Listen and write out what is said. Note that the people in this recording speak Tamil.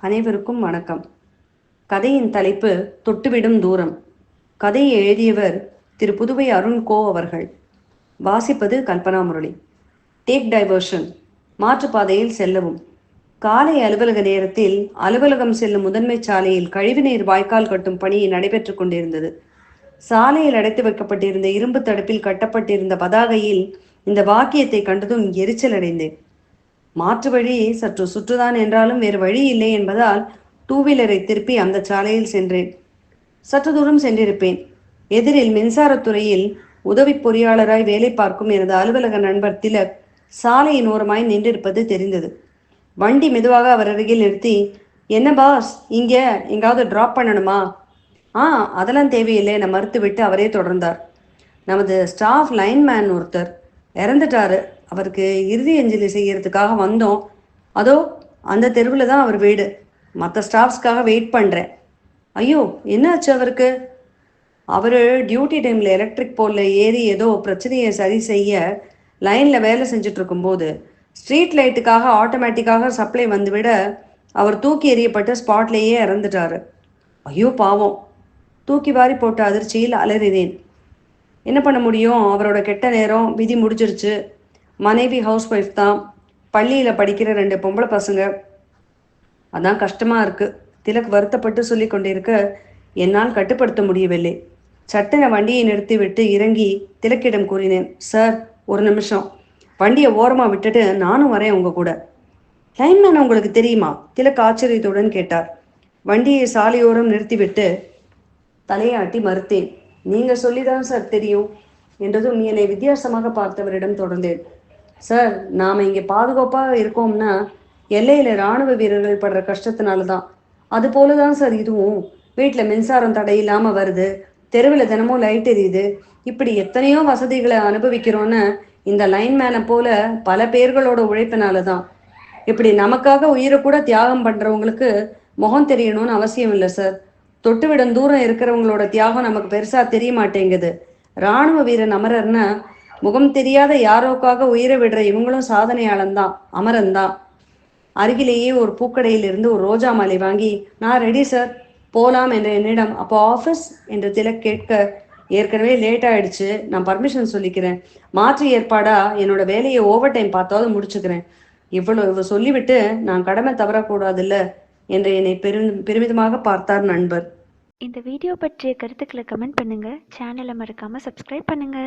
அனைவருக்கும் வணக்கம். கதையின் தலைப்பு தொட்டுவிடும் தூரம். கதையை எழுதியவர் திரு. புதுவை அருண் கோ அவர்கள். வாசிப்பது கல்பனா முரளி. Take diversion. மாற்றுப்பாதையில் செல்லவும். காலை அலுவலக நேரத்தில் அலுவலகம் செல்லும் முதன்மை சாலையில் கழிவுநீர் வாய்க்கால் கட்டும் பணி நடைபெற்றுக் கொண்டிருந்தது. சாலையில் அடைத்து வைக்கப்பட்டிருந்த இரும்பு தடுப்பில் கட்டப்பட்டிருந்த பதாகையில் இந்த வாக்கியத்தை கண்டதும் எரிச்சல் அடைந்தேன். மாற்று வழி சற்று சுற்றுதான் என்றாலும் வேறு வழி இல்லை என்பதால் டூ வீலரை திருப்பி அந்த சாலையில் சென்றேன். சற்று தூரம் சென்றிருப்பேன். எதிரில் மின்சாரத்துறையில் உதவி பொறியாளராய் வேலை பார்க்கும் எனது அலுவலக நண்பர் திலக் சாலையின் ஓரமாய் நின்றிருப்பது தெரிந்தது. வண்டி மெதுவாக அவர் அருகில் நிறுத்தி என்ன பாஸ் இங்கே எங்காவது டிராப் பண்ணணுமா? ஆ அதெல்லாம் தேவையில்லை என மறுத்துவிட்டு அவரே தொடர்ந்தார். நமது ஸ்டாஃப் லைன்மேன் ஒருத்தர் இறந்துட்டாரு. அவருக்கு இறுதி அஞ்சலி செய்யறதுக்காக வந்தோம். அதோ அந்த தெருவில் தான் அவர் வீடு. மற்ற ஸ்டாஃப்ஸ்க்காக வெயிட் பண்ணுறேன் ஐயோ என்னாச்சு அவருக்கு? அவர் டியூட்டி டைமில் எலக்ட்ரிக் போலில் ஏறி ஏதோ பிரச்சனையை சரி செய்ய லைனில் வேலை செஞ்சுட்டு இருக்கும்போது ஸ்ட்ரீட் லைட்டுக்காக ஆட்டோமேட்டிக்காக சப்ளை வந்துவிட அவர் தூக்கி எறியப்பட்டு ஸ்பாட்லேயே இறந்துட்டாரு. ஐயோ பாவம். தூக்கி வாரி போட்ட அதிர்ச்சியில் அலறினேன். என்ன பண்ண முடியும்? அவரோட கெட்ட நேரம் விதி முடிஞ்சிருச்சு. மனைவி ஹவுஸ் ஒய்ஃப் தான் பள்ளியில் படிக்கிற ரெண்டு பொம்பளை பசங்க. அதான் கஷ்டமாக இருக்குது திலக் வருத்தப்பட்டு சொல்லி கொண்டிருக்க என்னால் கட்டுப்படுத்த முடியவில்லை. சட்டென வண்டியை நிறுத்திவிட்டு இறங்கி திலக்கிடம் கூறினேன் சார் ஒரு நிமிஷம். வண்டியை ஓரமாக விட்டுட்டு நானும் வரேன் உங்கள் கூட. லைன்மேன் உங்களுக்கு தெரியுமா? திலக் ஆச்சரியத்துடன் கேட்டார். வண்டியை சாலையோரம் நிறுத்திவிட்டு தலையாட்டி மறுத்தேன். நீங்கள் சொல்லிதான் சார் தெரியும் என்றதும் என்னை வித்தியாசமாக பார்த்தவரிடம் தொடர்ந்தேன். சார் நாம இங்கே பாதுகாப்பாக இருக்கோம்னா எல்லையில ராணுவ வீரர்கள் படுற கஷ்டத்தினால தான் அது போல தான் சார் இதுவும். வீட்டில் மின்சாரம் தடை இல்லாமல் வருது. தெருவில் தினமும் லைட் எரியுது. இப்படி எத்தனையோ வசதிகளை அனுபவிக்கிறோன்னு இந்த லைன்மேனை போல பல பேர்களோட உழைப்பினால தான் இப்படி நமக்காக உயிரை கூட தியாகம் பண்றவங்களுக்கு முகம் தெரியணும்னு அவசியம் இல்லை சார். தொட்டுவிடம் தூரம் இருக்கிறவங்களோட தியாகம் நமக்கு பெருசா தெரிய மாட்டேங்குது. ராணுவ வீரன் அமரர்னா முகம் தெரியாத யாரோக்காக உயிரை விடுற இவங்களும் சாதனையாளன் தான் அமரன் தான் அருகிலேயே ஒரு பூக்கடையில் இருந்து ஒரு ரோஜா மாலை வாங்கி நான் ரெடி சார் போலாம் என்ற என்னிடம் அப்போ ஆஃபீஸ் என்று திலக் கேட்க ஏற்கனவே லேட் ஆயிடுச்சு. நான் பர்மிஷன் சொல்லிக்கிறேன். மாற்று ஏற்பாடா? என்னோட வேலையை ஓவர் டைம் பார்த்தாவது முடிச்சுக்கிறேன். இவ்வளவு சொல்லிவிட்டு நான் கடமை தவறக்கூடாதுல்ல என்று என்னை பெரும் பெருமிதமாக பார்த்தார் நண்பர். இந்த வீடியோ பற்றிய கருத்துக்களை கமெண்ட் பண்ணுங்கள் சேனலை மறக்காம சப்ஸ்கிரைப் பண்ணுங்கள்